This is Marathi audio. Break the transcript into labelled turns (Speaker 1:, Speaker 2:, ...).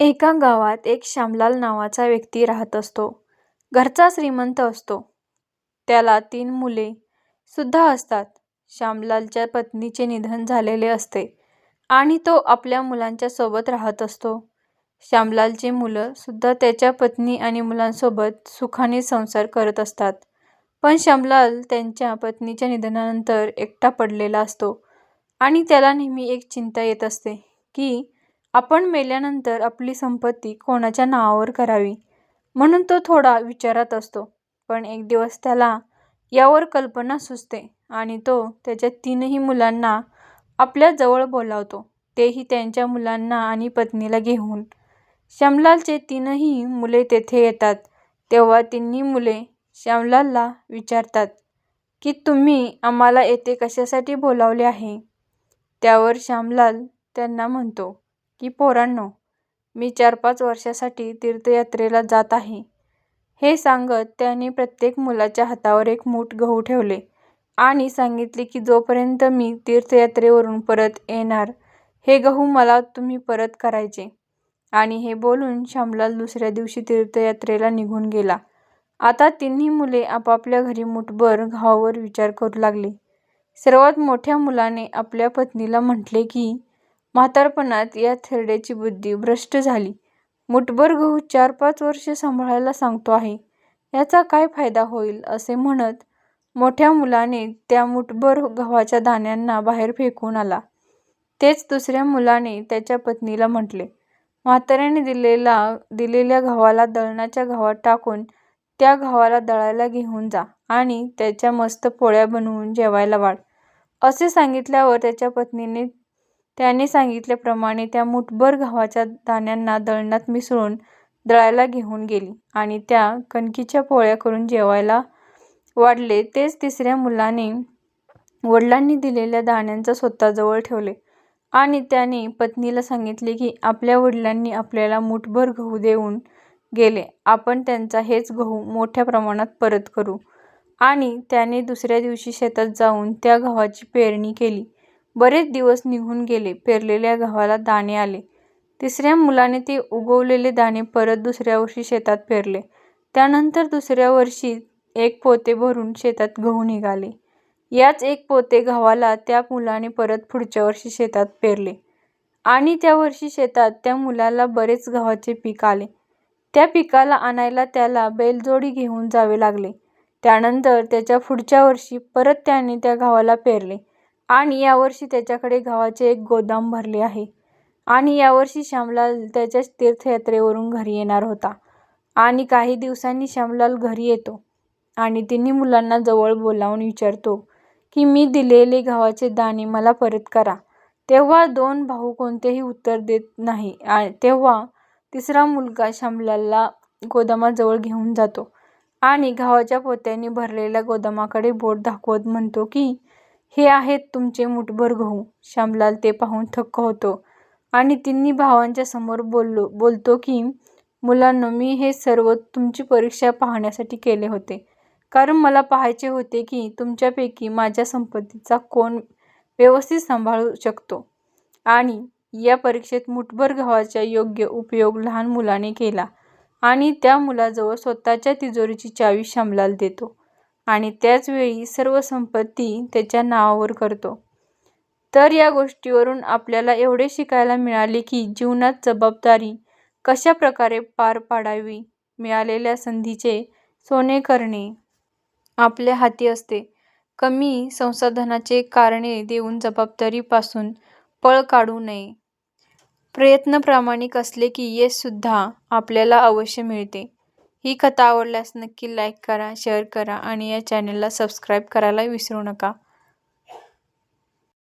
Speaker 1: एका गावात एक श्यामलाल नावाचा व्यक्ती राहत असतो. घरचा श्रीमंत असतो. त्याला तीन मुले सुद्धा असतात. श्यामलालच्या पत्नीचे निधन झालेले असते आणि तो आपल्या मुलांच्या सोबत राहत असतो. श्यामलालची मुलं सुद्धा त्याच्या पत्नी आणि मुलांसोबत सुखाने संसार करत असतात. पण श्यामलाल त्यांच्या पत्नीच्या निधनानंतर एकटा पडलेला असतो आणि त्याला नेहमी एक चिंता येत असते की आपण मेल्यानंतर आपली संपत्ती कोणाच्या नावावर करावी म्हणून तो थोडा विचारात असतो. पण एक दिवस त्याला यावर कल्पना सुचते आणि तो त्याच्या तीनही मुलांना आपल्या जवळ बोलावतो, तेही त्यांच्या मुलांना आणि पत्नीला घेऊन. श्यामलालचे तीनही मुले तेथे येतात तेव्हा तिन्ही मुले श्यामलालला विचारतात की तुम्ही आम्हाला येथे कशासाठी बोलावले आहे? त्यावर श्यामलाल त्यांना म्हणतो की पोरांनो, मी चार-पाच वर्षासाठी तीर्थयात्रेला जात आहे. हे सांगत त्याने प्रत्येक मुलाच्या हातावर एक मूठ गहू ठेवले आणि सांगितले की जोपर्यंत मी तीर्थयात्रेवरून परत येणार हे गहू मला तुम्ही परत करायचे. आणि हे बोलून श्यामलाल दुसऱ्या दिवशी तीर्थयात्रेला निघून गेला. आता तिन्ही मुले आपापल्या घरी मूठभर घावावर विचार करू लागले. सर्वात मोठ्या मुलाने आपल्या पत्नीला म्हटले की म्हातारपणात या थेरड्याची बुद्धी भ्रष्ट झाली. मूठभर गहू चार-पाच वर्षे सांभाळायला सांगतो आहे, याचा काय फायदा होईल असे म्हणत मोठ्या मुलाने त्या मूठभर गव्हाच्या दाण्यांना बाहेर फेकून आला. तेच दुसऱ्या मुलाने त्याच्या पत्नीला म्हटले, म्हाताऱ्याने दिलेल्या गव्हाला दळणाच्या गव्हात टाकून त्या गव्हाला दळायला घेऊन जा आणि त्याच्या मस्त पोळ्या बनवून जेवायला वाढ. असे सांगितल्यावर त्याच्या पत्नीने त्याने सांगितल्याप्रमाणे त्या मूठभर गव्हाच्या दाण्यांना दळणात मिसळून दळायला घेऊन गेली आणि त्या कणकीच्या पोळ्या करून जेवायला वाढले. तेच तिसऱ्या मुलाने वडिलांनी दिलेल्या दाण्यांना स्वतःजवळ ठेवले आणि त्याने पत्नीला सांगितले की आपल्या वडिलांनी आपल्याला मूठभर गहू देऊन गेले, आपण त्यांचा हेच गहू मोठ्या प्रमाणात परत करू. आणि त्याने दुसऱ्या दिवशी शेतात जाऊन त्या गव्हाची पेरणी केली. बरेच दिवस निघून गेले, पेरलेल्या गव्हाला दाणे आले. तिसऱ्या मुलाने ते उगवलेले दाणे परत दुसऱ्या वर्षी शेतात पेरले. त्यानंतर दुसऱ्या वर्षी एक पोते भरून शेतात गहू निघाले. याच एक पोते गव्हाला त्या मुलाने परत पुढच्या वर्षी शेतात पेरले आणि त्या वर्षी शेतात त्या मुलाला बरेच गव्हाचे पीक आले. त्या पिकाला आणायला त्याला बैलजोडी घेऊन जावे लागले. त्यानंतर त्याच्या पुढच्या वर्षी परत त्याने त्या गव्हाला पेरले आणि यावर्षी त्याच्याकडे गव्हाचे एक गोदाम भरले आहे. आणि यावर्षी श्यामलाल त्याच्या तीर्थयात्रेवरून घरी येणार होता आणि काही दिवसांनी श्यामलाल घरी येतो आणि तिन्ही मुलांना जवळ बोलावून विचारतो की मी दिलेले गव्हाचे दाणे मला परत करा. तेव्हा दोन भाऊ कोणतेही उत्तर देत नाही. तेव्हा तिसरा मुलगा श्यामलालला गोदामाजवळ घेऊन जातो आणि गव्हाच्या पोत्यांनी भरलेल्या गोदामाकडे बोट दाखवत म्हणतो की हे आहेत तुमचे मुठभर गहू. श्यामलाल ते पाहून थक्क होतो आणि तिन्ही भावांच्या समोर बोललो बोलतो की मुलांनो, मी हे सर्व तुमची परीक्षा पाहण्यासाठी केले होते. कारण मला पाहायचे होते की तुमच्यापैकी माझ्या संपत्तीचा कोण व्यवस्थित सांभाळू शकतो. आणि या परीक्षेत मुठभर गव्हाचा योग्य उपयोग लहान मुलाने केला आणि त्या मुलाजवळ स्वतःच्या तिजोरीची चावी श्यामलाल देतो आणि त्याचवेळी सर्व संपत्ती त्याच्या नावावर करतो. तर या गोष्टीवरून आपल्याला एवढे शिकायला मिळाले की जीवनात जबाबदारी कशा प्रकारे पार पाडावी. मिळालेल्या संधीचे सोने करणे आपल्या हाती असते. कमी संसाधनाचे कारणे देऊन जबाबदारीपासून पळ काढू नये. प्रयत्न प्रामाणिक असले की येसुद्धा आपल्याला अवश्य मिळते. ही कथा आवडल्यास नक्की लाईक करा, शेअर करा आणि या चॅनलला सबस्क्राईब करायला विसरू नका.